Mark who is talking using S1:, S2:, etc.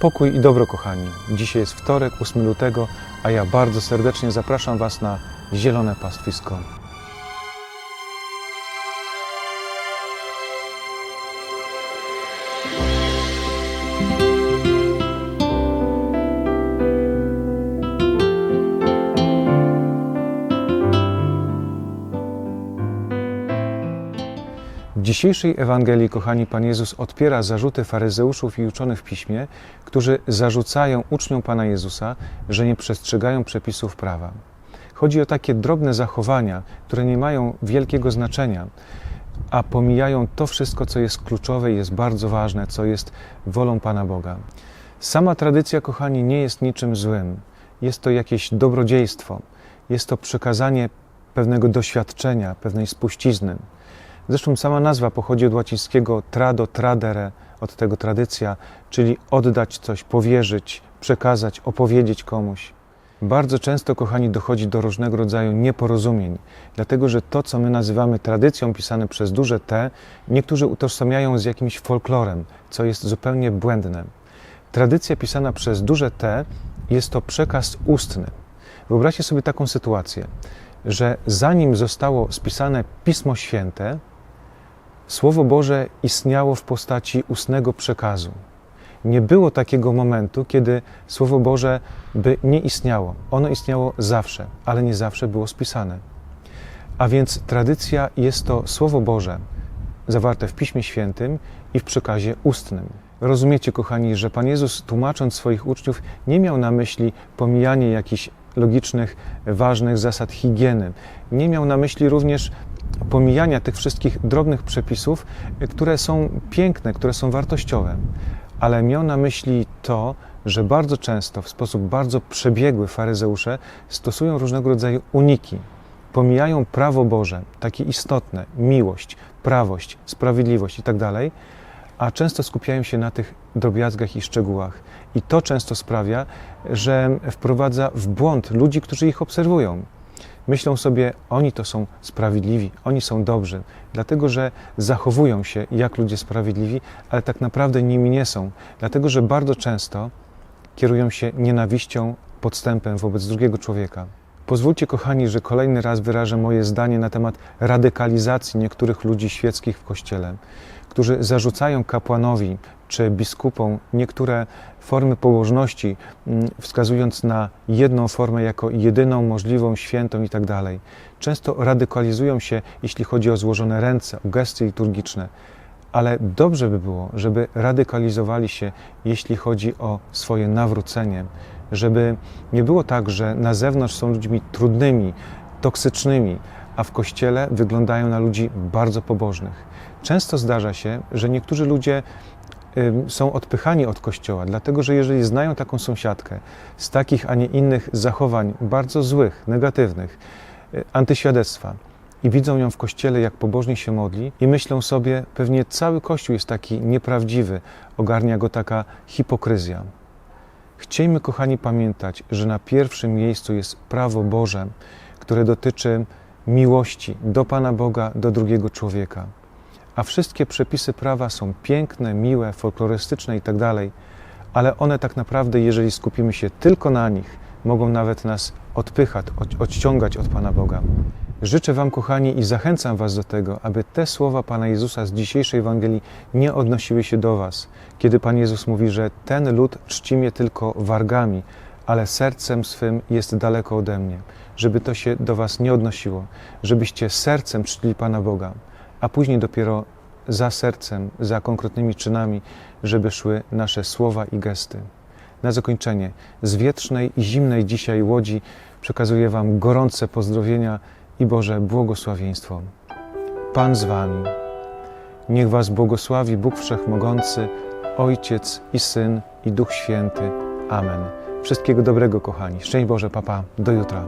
S1: Pokój i dobro, kochani. Dzisiaj jest wtorek, 8 lutego, a ja bardzo serdecznie zapraszam Was na zielone pastwisko. Dzisiejszej Ewangelii, kochani, Pan Jezus odpiera zarzuty faryzeuszów i uczonych w piśmie, którzy zarzucają uczniom Pana Jezusa, że nie przestrzegają przepisów prawa. Chodzi o takie drobne zachowania, które nie mają wielkiego znaczenia, a pomijają to wszystko, co jest kluczowe i jest bardzo ważne, co jest wolą Pana Boga. Sama tradycja, kochani, nie jest niczym złym. Jest to jakieś dobrodziejstwo, jest to przekazanie pewnego doświadczenia, pewnej spuścizny. Zresztą sama nazwa pochodzi od łacińskiego trado, tradere, od tego tradycja, czyli oddać coś, powierzyć, przekazać, opowiedzieć komuś. Bardzo często, kochani, dochodzi do różnego rodzaju nieporozumień, dlatego że to, co my nazywamy tradycją, pisane przez duże T, niektórzy utożsamiają z jakimś folklorem, co jest zupełnie błędne. Tradycja pisana przez duże T jest to przekaz ustny. Wyobraźcie sobie taką sytuację, że zanim zostało spisane Pismo Święte, Słowo Boże istniało w postaci ustnego przekazu. Nie było takiego momentu, kiedy Słowo Boże by nie istniało. Ono istniało zawsze, ale nie zawsze było spisane. A więc tradycja jest to Słowo Boże zawarte w Piśmie Świętym i w przekazie ustnym. Rozumiecie, kochani, że Pan Jezus, tłumacząc swoich uczniów, nie miał na myśli pomijanie jakichś logicznych, ważnych zasad higieny. Nie miał na myśli również pomijania tych wszystkich drobnych przepisów, które są piękne, które są wartościowe, ale miał na myśli to, że bardzo często, w sposób bardzo przebiegły, faryzeusze stosują różnego rodzaju uniki, pomijają prawo Boże, takie istotne, miłość, prawość, sprawiedliwość itd., a często skupiają się na tych drobiazgach i szczegółach. I to często sprawia, że wprowadza w błąd ludzi, którzy ich obserwują. Myślą sobie, oni to są sprawiedliwi, oni są dobrzy, dlatego że zachowują się jak ludzie sprawiedliwi, ale tak naprawdę nimi nie są, dlatego że bardzo często kierują się nienawiścią, podstępem wobec drugiego człowieka. Pozwólcie, kochani, że kolejny raz wyrażę moje zdanie na temat radykalizacji niektórych ludzi świeckich w kościele, którzy zarzucają kapłanowi czy biskupom niektóre formy pobożności, mm, wskazując na jedną formę jako jedyną możliwą, świętą itd. tak Często radykalizują się, jeśli chodzi o złożone ręce, o gesty liturgiczne, ale dobrze by było, żeby radykalizowali się, jeśli chodzi o swoje nawrócenie, żeby nie było tak, że na zewnątrz są ludźmi trudnymi, toksycznymi, a w kościele wyglądają na ludzi bardzo pobożnych. Często zdarza się, że niektórzy ludzie są odpychani od kościoła, dlatego że jeżeli znają taką sąsiadkę z takich, a nie innych zachowań bardzo złych, negatywnych, y, antyświadectwa i widzą ją w kościele, jak pobożnie się modli, i myślą sobie, pewnie cały kościół jest taki nieprawdziwy, ogarnia go taka hipokryzja. Chciejmy, kochani, pamiętać, że na pierwszym miejscu jest prawo Boże, które dotyczy miłości do Pana Boga, do drugiego człowieka a wszystkie przepisy prawa są piękne, miłe, folklorystyczne itd., tak ale one tak naprawdę, jeżeli skupimy się tylko na nich, mogą nawet nas odpychać, odciągać od Pana Boga. Życzę Wam, kochani, i zachęcam Was do tego, aby te słowa Pana Jezusa z dzisiejszej Ewangelii nie odnosiły się do Was, kiedy Pan Jezus mówi, że ten lud czci mnie tylko wargami, ale sercem swym jest daleko ode mnie, żeby to się do Was nie odnosiło, żebyście sercem czcili Pana Boga a później dopiero za sercem, za konkretnymi czynami, żeby szły nasze słowa i gesty. Na zakończenie, z wietrznej i zimnej dzisiaj łodzi przekazuję Wam gorące pozdrowienia i Boże błogosławieństwo. Pan z Wami. Niech Was błogosławi Bóg Wszechmogący, Ojciec i Syn i Duch Święty. Amen. Wszystkiego dobrego, kochani. Szczęść Boże, papa. Do jutra.